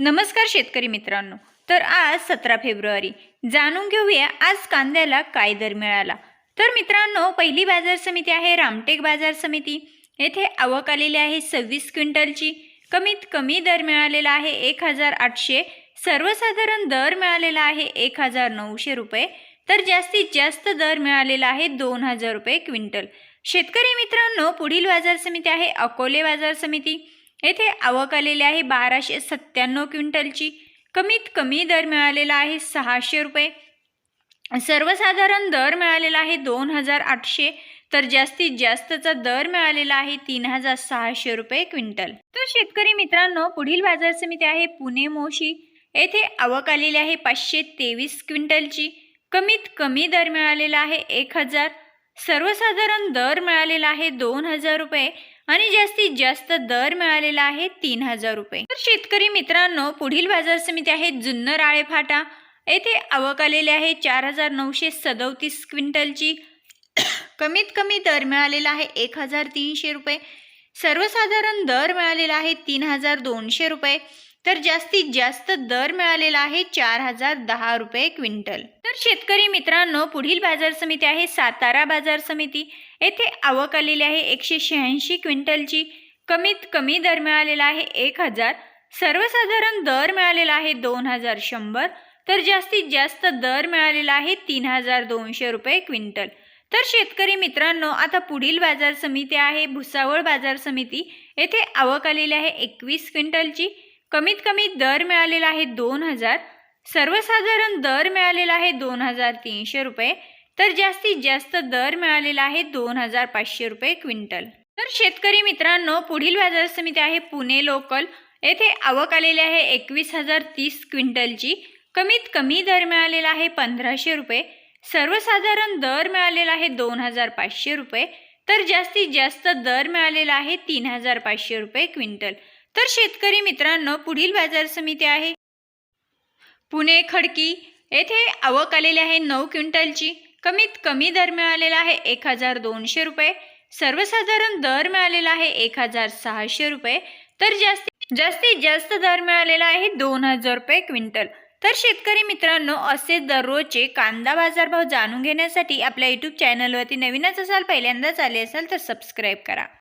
नमस्कार शेतकरी मित्रांनो. तर आज सतरा फेब्रुवारी. जाणून घेऊया आज कांद्याला काय दर मिळाला. तर मित्रांनो पहिली बाजार समिती आहे रामटेक बाजार समिती. येथे आवक आलेली आहे सव्वीस क्विंटलची. कमीत कमी दर मिळालेला आहे एक हजार आठशे. सर्वसाधारण दर मिळालेला आहे एक हजार नऊशे रुपये. तर जास्तीत जास्त दर मिळालेला आहे दोन हजार रुपये क्विंटल. शेतकरी मित्रांनो पुढील बाजार समिती आहे अकोले बाजार समिती. येथे आवक आलेली आहे बाराशे सत्त्याण्णव क्विंटलची. कमीत कमी दर मिळालेला आहे सहाशे रुपये. सर्वसाधारण दर मिळालेला आहे दोन हजार आठशे. तर जास्तीत जास्तचा दर मिळालेला आहे तीन हजार सहाशे रुपये क्विंटल. तर शेतकरी मित्रांनो पुढील बाजार समिती आहे पुणे मोशी. येथे आवक आलेली आहे पाचशे तेवीस क्विंटलची. कमीत कमी दर मिळालेला आहे एक हजार. सर्वसाधारण दर मिळालेला आहे दोन हजार रुपये आणि जास्तीत जास्त दर मिळालेला आहे तीन हजार रुपये. तर शेतकरी मित्रांनो पुढील बाजार समिती आहे जुन्नर आळे फाटा. येथे आवक आलेली आहे चार हजार नऊशे सदोतीस क्विंटलची. कमीत कमी दर मिळालेला आहे एक हजार तीनशे रुपये. सर्वसाधारण दर मिळालेला आहे तीन हजार दोनशे रुपये. तर जास्तीत जास्त दर मिळालेला आहे चार हजार दहा रुपये क्विंटल. तर शेतकरी मित्रांनो पुढील बाजार समिती आहे सातारा बाजार समिती. येथे आवक आलेली आहे एकशे शहाऐंशी क्विंटलची. कमीत कमी दर मिळालेला आहे एक हजार. सर्वसाधारण दर मिळालेला आहे दोन हजार शंभर. तर जास्तीत जास्त दर मिळालेला आहे तीन हजार दोनशे रुपये क्विंटल. तर शेतकरी मित्रांनो आता पुढील बाजार समिती आहे भुसावळ बाजार समिती. येथे आवक आलेली आहे एकवीस क्विंटलची. कमीत कमी दर मिळालेला आहे दोन हजार. सर्वसाधारण दर मिळालेला आहे दोन हजार तीनशे रुपये. तर जास्तीत जास्त दर मिळालेला आहे दोन हजार पाचशे रुपये क्विंटल. तर शेतकरी मित्रांनो पुढील बाजार समिती आहे पुणे लोकल. येथे आवक आलेली आहे एकवीस हजार तीस क्विंटलची. कमीत कमी दर मिळालेला आहे पंधराशे रुपये. सर्वसाधारण दर मिळालेला आहे दोन हजार पाचशे रुपये. तर जास्तीत जास्त दर मिळालेला आहे तीन हजार पाचशे रुपये क्विंटल. तर शेतकरी मित्रांनो पुढील बाजार समिती आहे. पुणे खडकी येथे आवक आलेली आहे नऊ क्विंटलची. कमीत कमी दर मिळालेला आहे एक हजार दोनशे रुपये. सर्वसाधारण दर मिळालेला आहे एक हजार सहाशे रुपये. तर जास्तीत जास्तीत जास्त दर मिळालेला आहे दोन हजार रुपये क्विंटल. तर शेतकरी मित्रांनो असे दररोजचे कांदा बाजारभाव जाणून घेण्यासाठी आपल्या यूट्यूब चॅनलवरती नवीनच असाल पहिल्यांदाच आले असाल तर सबस्क्राईब करा.